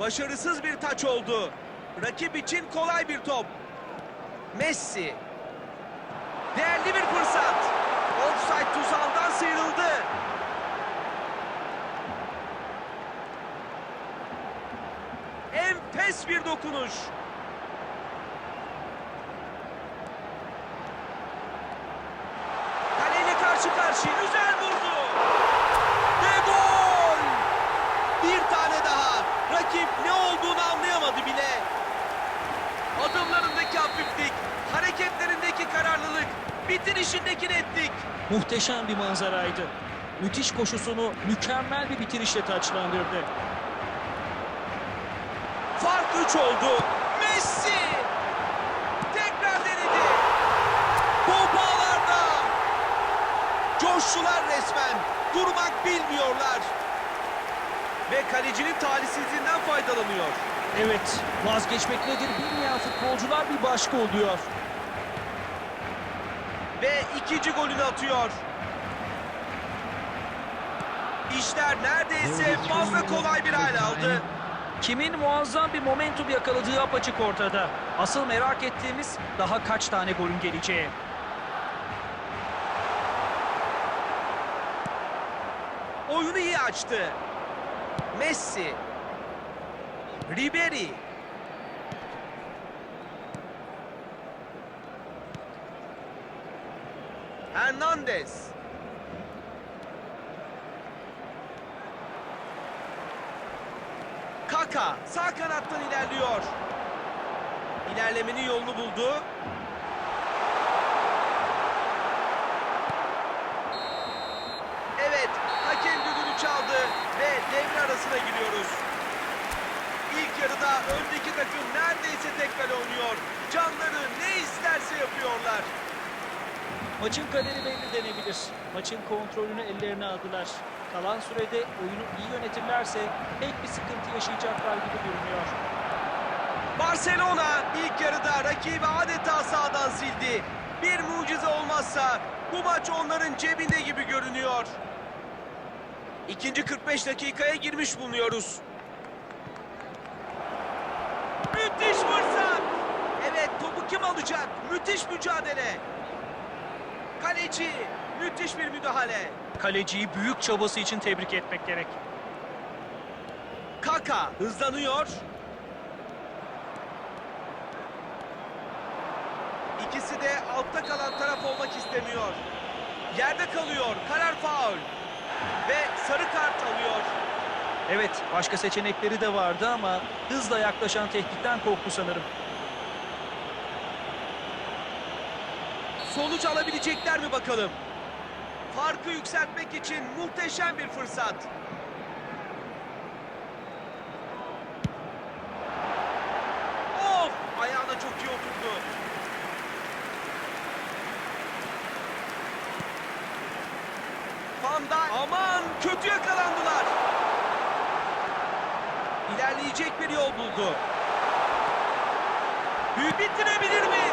Başarısız bir taç oldu. Rakip için kolay bir top. Messi. Değerli bir fırsat. Offside tuzağından sıyrıldı. Enfes bir dokunuş. Kaleyle karşı karşıya güzel Rakip ne olduğunu anlayamadı bile. Adımlarındaki hafiflik, hareketlerindeki kararlılık, bitirişindeki netlik. Muhteşem bir manzaraydı. Müthiş koşusunu mükemmel bir bitirişle taçlandırdı. Fark 3 oldu. Ve kalecinin talihsizliğinden faydalanıyor. Evet, vazgeçmek nedir bilmeyen futbolcular bir başka oluyor. Ve ikinci golünü atıyor. İşler neredeyse fazla kolay bir hal aldı. Kimin muazzam bir momentum yakaladığı apaçık ortada. Asıl merak ettiğimiz daha kaç tane golün geleceği. Oyunu iyi açtı. Messi. Ribery. Hernandez. Kaka sağ kanattan ilerliyor. İlerlemenin yolunu buldu. Evet, hakem düdüğünü çaldı ve devre arasına giriyoruz. İlk yarıda öndeki takım neredeyse tek kale oynuyor. Canları ne isterse yapıyorlar. Maçın kaderi belli denebilir. Maçın kontrolünü ellerine aldılar. Kalan sürede oyunu iyi yönetirlerse pek bir sıkıntı yaşayacaklar gibi görünüyor. Barcelona ilk yarıda rakibi adeta sağdan sildi. Bir mucize olmazsa bu maç onların cebinde gibi görünüyor. İkinci 45 dakikaya girmiş bulunuyoruz. Müthiş fırsat. Evet topu kim alacak? Müthiş mücadele. Kaleci müthiş bir müdahale. Kaleciyi büyük çabası için tebrik etmek gerek. Kaka hızlanıyor. İkisi de altta kalan taraf olmak istemiyor. Yerde kalıyor. Karar faul. Ve sarı kart alıyor. Evet, başka seçenekleri de vardı ama hızla yaklaşan tehditten korktu sanırım. Sonuç alabilecekler mi bakalım? Farkı yükseltmek için muhteşem bir fırsat. Of! Ayağına çok iyi oturdu. Van Dijk- Aman kötü yakalandılar. İlerleyecek bir yol buldu. Bitirebilir mi?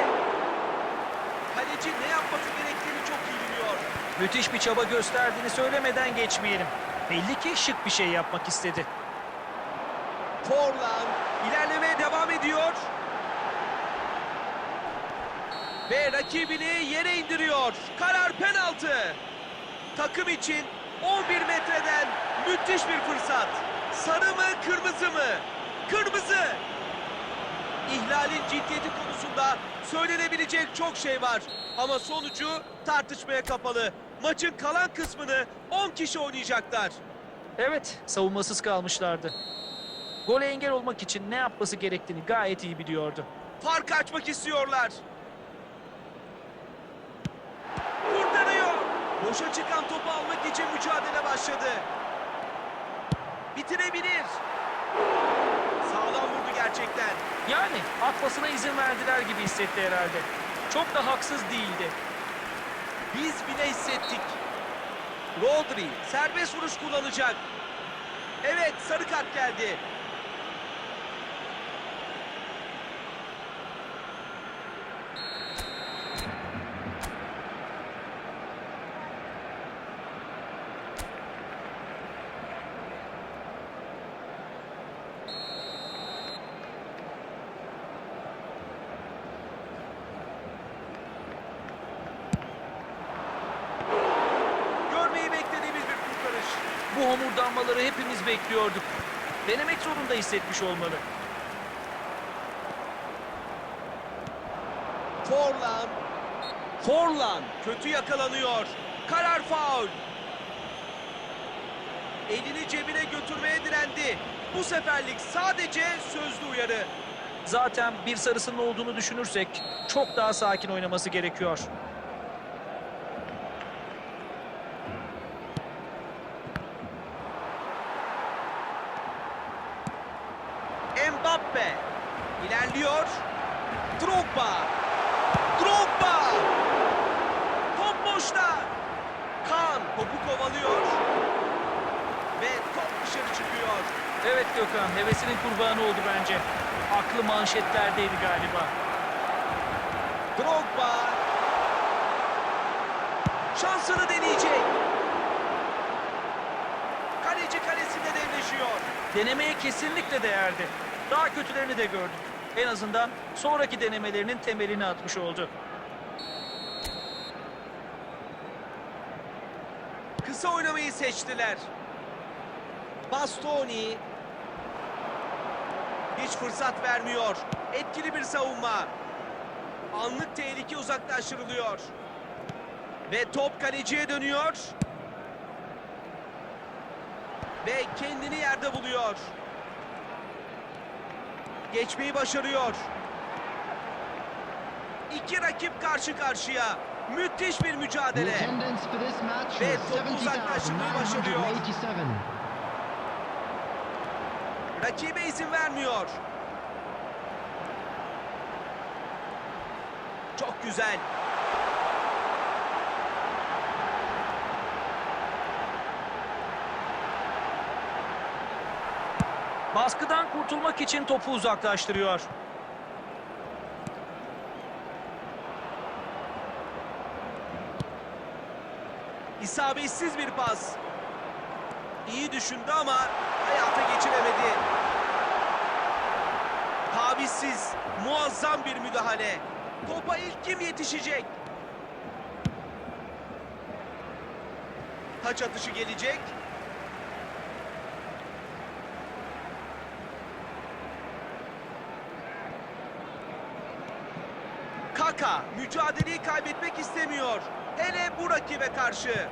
Kaleci ne yapması gerektiğini çok iyi biliyor. Müthiş bir çaba gösterdiğini söylemeden geçmeyelim. Belli ki şık bir şey yapmak istedi. Forlan ilerlemeye devam ediyor. Ve rakibini yere indiriyor. Karar penaltı. Takım için 11 metreden müthiş bir fırsat. Sarı mı kırmızı mı? Kırmızı. İhlalin ciddiyeti konusunda söylenebilecek çok şey var. Ama sonucu tartışmaya kapalı. Maçın kalan kısmını 10 kişi oynayacaklar. Evet, savunmasız kalmışlardı. Gole engel olmak için ne yapması gerektiğini gayet iyi biliyordu. Fark açmak istiyorlar. Kurtarıyor. Boşa çıkan topu almak için mücadele başladı. Bitirebilir. Sağlam vurdu gerçekten. Yani atmasına izin verdiler gibi hissetti herhalde. Çok da haksız değildi. Biz bile hissettik. Rodri serbest vuruş kullanacak. Evet sarı kart geldi. Bu homurdanmaları hepimiz bekliyorduk. Denemek zorunda hissetmiş olmalı. Forlan. Forlan kötü yakalanıyor. Karar faul. Elini cebine götürmeye direndi. Bu seferlik sadece sözlü uyarı. Zaten bir sarısının olduğunu düşünürsek çok daha sakin oynaması gerekiyor. Mbappe ilerliyor. Drogba. Drogba. Top boşta. Kaan topu kovalıyor. Ve top dışarı çıkıyor. Evet Gökhan, hevesinin kurbanı oldu bence. Aklı manşetlerdeydi galiba. Drogba. Şansını deneyecek. Kaleci kalesinde devleşiyor. Denemeye kesinlikle değerdi. Daha kötülerini de gördük. En azından sonraki denemelerinin temelini atmış oldu. Kısa oynamayı seçtiler. Bastoni hiç fırsat vermiyor. Etkili bir savunma. Anlık tehlike uzaklaştırılıyor. Ve top kaleciye dönüyor. Ve kendini yerde buluyor. Geçmeyi başarıyor. İki rakip karşı karşıya. Müthiş bir mücadele. Ve topu uzaklaştırmayı başarıyor. 70,987. Rakibe izin vermiyor. Çok güzel. Baskıdan kurtulmak için topu uzaklaştırıyor. İsabetsiz bir pas. İyi düşündü ama hayata geçiremedi. Tavizsiz, muazzam bir müdahale. Topa ilk kim yetişecek? Taç atışı gelecek. Kaka mücadeleyi kaybetmek istemiyor. Hele bu rakibe karşı.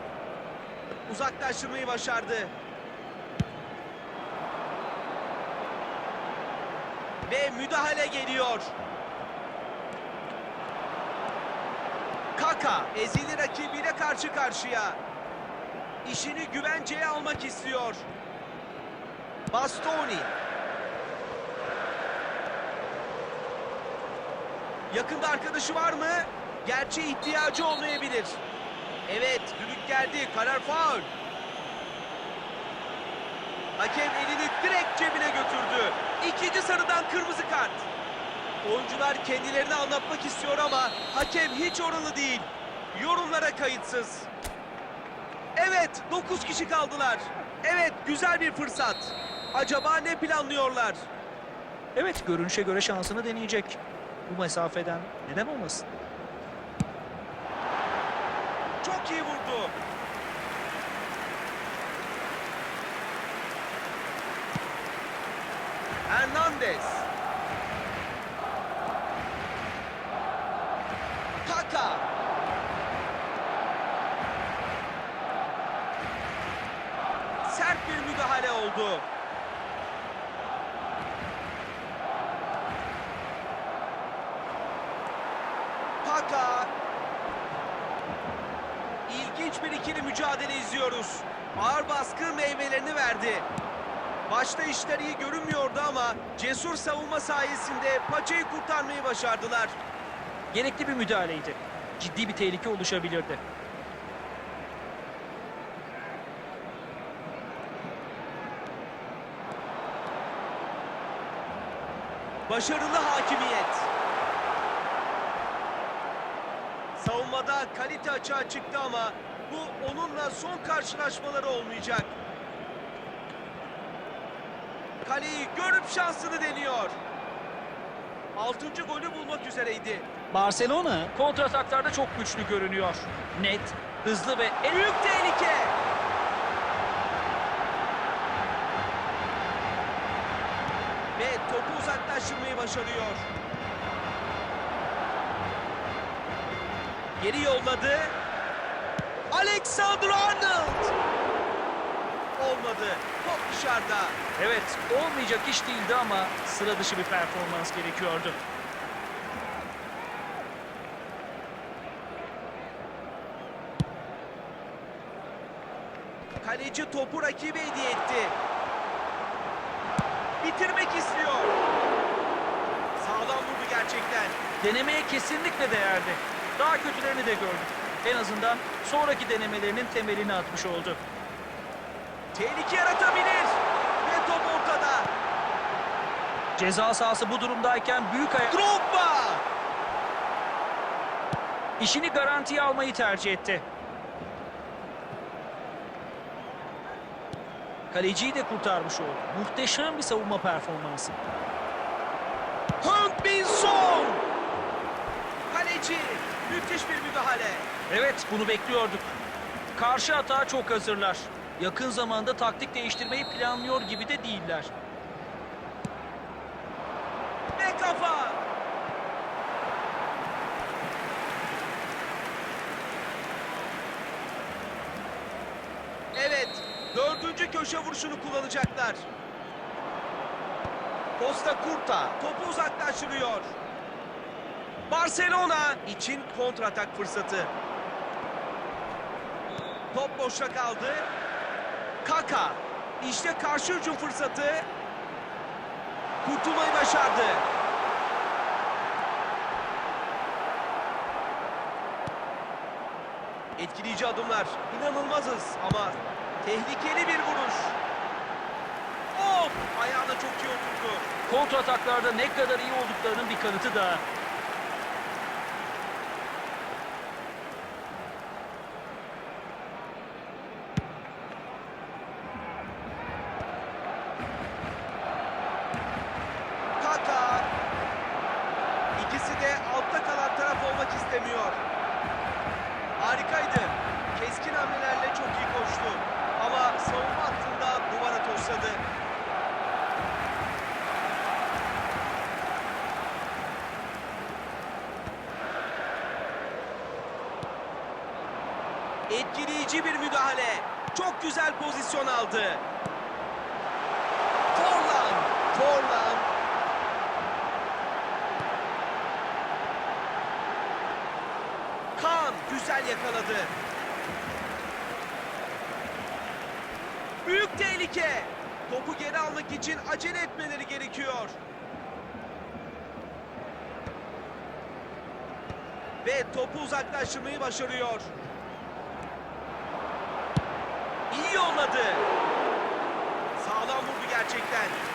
Uzaklaştırmayı başardı. Ve müdahale geliyor. Kaka ezili rakibiyle karşı karşıya. İşini güvenceye almak istiyor. Bastoni. Yakında arkadaşı var mı? Gerçi ihtiyacı olmayabilir. Evet, düdük geldi. Karar faul. Hakem elini direkt cebine götürdü. İkinci sarıdan kırmızı kart. Oyuncular kendilerini anlatmak istiyor ama hakem hiç oralı değil. Yorumlara kayıtsız. Evet, 9 kişi kaldılar. Evet, güzel bir fırsat. Acaba ne planlıyorlar? Evet, görünüşe göre şansını deneyecek. Bu mesafeden neden olmasın? Çok iyi vurdu. Hernandez. Kaka. Sert bir müdahale oldu. Kaka. İlginç bir ikili mücadele izliyoruz. Ağır baskı meyvelerini verdi. Başta işler iyi görünmüyordu ama cesur savunma sayesinde paçayı kurtarmayı başardılar. Gerekli bir müdahaleydi. Ciddi bir tehlike oluşabilirdi. Başarılı hakimiyet. Savunmada kalite açığa çıktı ama bu onunla son karşılaşmaları olmayacak. Kaleyi görüp şansını deniyor. Altıncı golü bulmak üzereydi. Barcelona kontra ataklarda çok güçlü görünüyor. Net, hızlı ve en büyük tehlike. Ve topu uzaklaştırmayı başarıyor. Geri yolladı. Alexander Arnold. Olmadı. Top dışarıda. Evet, olmayacak iş değildi ama sıra dışı bir performans gerekiyordu. Kaleci topu rakibe hediye etti. Bitirmek istiyor. Sağlam vurdu gerçekten. Denemeye kesinlikle değerdi. Daha kötülerini de gördük. En azından sonraki denemelerinin temelini atmış oldu. Tehlike yaratabilir. Ve top ortada. Ceza sahası bu durumdayken büyük ayak... Drogba. İşini garantiye almayı tercih etti. Kaleciyi de kurtarmış oldu. Muhteşem bir savunma performansı. Hunk Bin. Kaleci. Müthiş bir müdahale. Evet, bunu bekliyorduk. Karşı atağa çok hazırlar. Yakın zamanda taktik değiştirmeyi planlıyor gibi de değiller. Ve kafa. Evet. Dördüncü köşe vuruşunu kullanacaklar. Costa Curta topu uzaklaştırıyor. Barcelona için kontratak fırsatı. Top boşta kaldı. Kaka. İşte karşı hücum fırsatı. Kurtulmayı başardı. Etkileyici adımlar. İnanılmazız ama tehlikeli bir vuruş. Of! Ayağına çok iyi oturdu. Kontrataklarda ne kadar iyi olduklarının bir kanıtı daha. Kaka. İkisi de altta kalan taraf olmak istemiyor. Harikaydı. Keskin hamlelerle çok iyi koştu. Ama savunma hattında duvara tosladı. Etkileyici bir müdahale. Çok güzel pozisyon aldı. Forlan. Forlan. Kaan güzel yakaladı. Büyük tehlike. Topu geri almak için acele etmeleri gerekiyor. Ve topu uzaklaştırmayı başarıyor. İyi yolladı. Sağlam vurdu gerçekten.